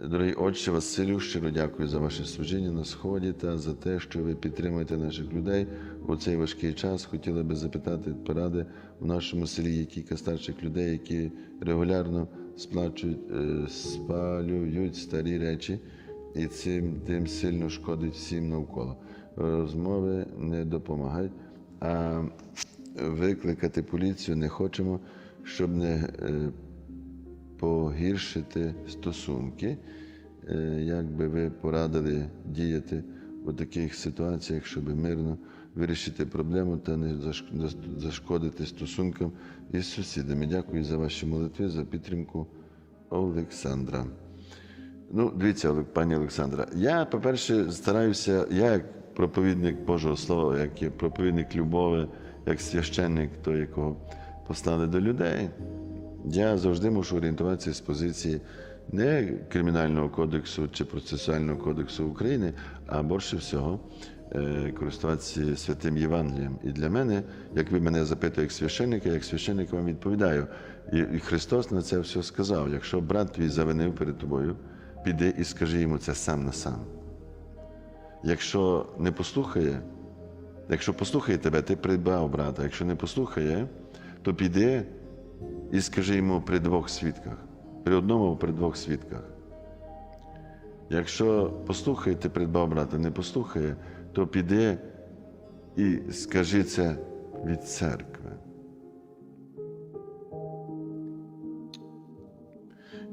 Дорогий Отче Василю, щиро дякую за ваше служіння на сході та за те, що ви підтримуєте наших людей у цей важкий час. Хотіли би запитати поради в нашому селі є кілька старших людей, які регулярно сплачують, е, спалюють старі речі, і цим тим сильно шкодить всім навколо. Розмови не допомагають, а викликати поліцію не хочемо, щоб не е, погіршити стосунки. Е, Як би ви порадили діяти у таких ситуаціях, щоб мирно вирішити проблему та не зашкодити стосункам із сусідами? Дякую за ваші молитви, за підтримку Олександра. Ну, дивіться, пані Олександра, я, по-перше, стараюся, я як проповідник Божого Слова, як проповідник любові, як священник, той, якого послали до людей, я завжди мушу орієнтуватися з позиції не Кримінального кодексу чи процесуального кодексу України, а більше всього е, користуватися святим Євангелієм. І для мене, як ви мене запитуєте як священника, як священник вам відповідаю. І, Христос на це все сказав: якщо брат твій завинив перед тобою, піди і скажи йому це сам на сам. Якщо не послухає, якщо послухає тебе, ти придбав брата. Якщо не послухає, то піди і скажи йому при двох свідках, при одному при двох свідках. Якщо послухає, ти придбав брата, не послухає, то піди і скажи це від церкви.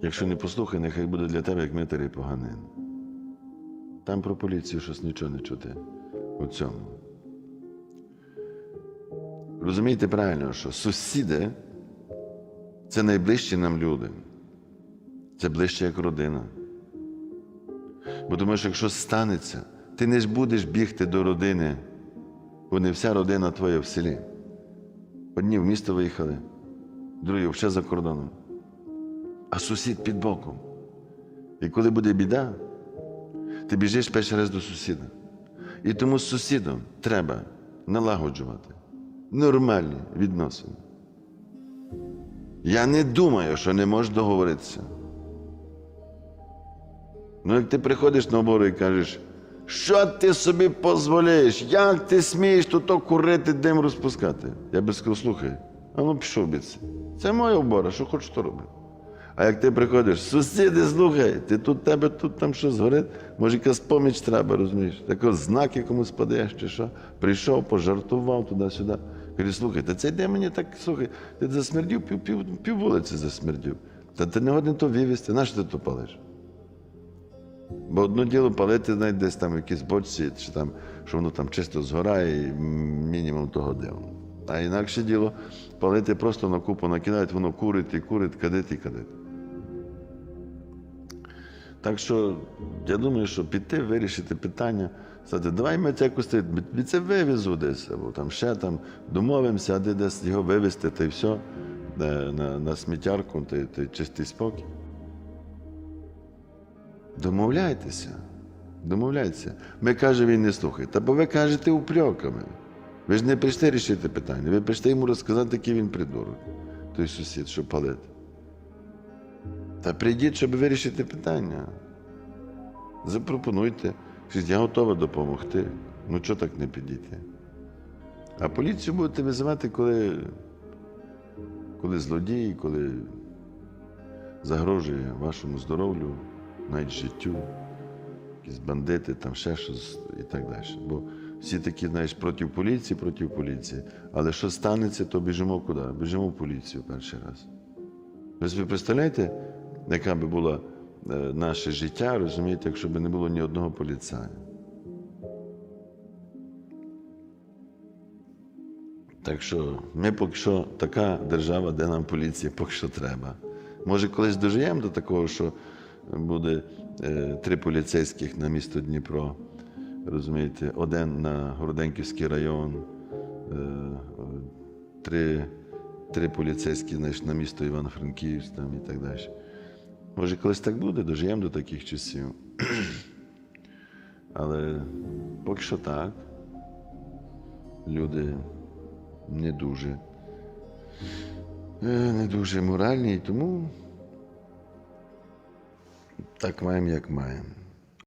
Якщо не послухає, нехай буде для тебе як митарі поганин. Там про поліцію щось нічого не чути у цьому. Розумієте правильно, що сусіди це найближчі нам люди. Це ближче як родина. Бо тому що якщо станеться, ти не ж будеш бігти до родини, бо не вся родина твоя в селі. Одні в місто виїхали, другі ще за кордоном, а сусід під боком. І коли буде біда, ти біжиш перший раз до сусіда. І тому з сусідом треба налагоджувати нормальні відносини. Я не думаю, що не можеш договоритися. Ну, як ти приходиш на обору і кажеш, що ти собі дозволяєш? Як ти смієш тут курити, дим розпускати? Я би сказав, слухай, а ну пішов біці. Це моя обора, що хочу, то роблю. А як ти приходиш, сусіди, слухай, ти тут тебе тут там щось горить, може якась поміч треба, розумієш? Такий знак якомусь подаєш чи що. Прийшов, пожартував туди-сюди. Каже, слухай, та це йде мені так, слухай, ти засмердів, пів, пів, пів вулиці засмердів. Та ти не годен то вивезти, на що ти то палиш? Бо одне діло палити навіть десь там в якійсь бочці, чи там, що воно там чисто згорає, і мінімум того дивно. А інакше діло палити просто на купу накидають, воно курить і курить, кадить і кадить. Так що я думаю, що піти, вирішити питання, сказати, давай ми це якось ти- це вивезу десь, або там ще там домовимося, а де десь його вивезти, та й все, на, на, на сміттярку, й- та чистий спокій. Домовляйтеся. Домовляйтеся. Ми каже, він не слухає. Та бо ви кажете упреками. Ви ж не прийшли рішити питання. Ви прийшли йому розказати, який він придурок, той сусід, що палить. Та прийдіть, щоб вирішити питання. Запропонуйте. Я готова допомогти. Ну чого так не підійти? А поліцію будете визивати, коли, коли злодій, коли загрожує вашому здоров'ю, навіть життю, якісь бандити, там ще щось і так далі. Бо всі такі, знаєш, проти поліції, проти поліції. Але що станеться, то біжимо куди? Біжимо в поліцію перший раз. Ви собі представляєте, яка би була е, наше життя, розумієте, якщо б не було ні одного поліцая? Так що ми поки що така держава, де нам поліція поки що треба. Може, колись дожиємо до такого, що буде е, три поліцейських на місто Дніпро. Розумієте, один на Городенківський район, е, три, три поліцейські знаєш, на місто Івано-Франківськ і так далі. Може, колись так буде, дожиємо до таких часів. Але поки що так. Люди не дуже, е, не дуже моральні, тому Так маємо, як маємо.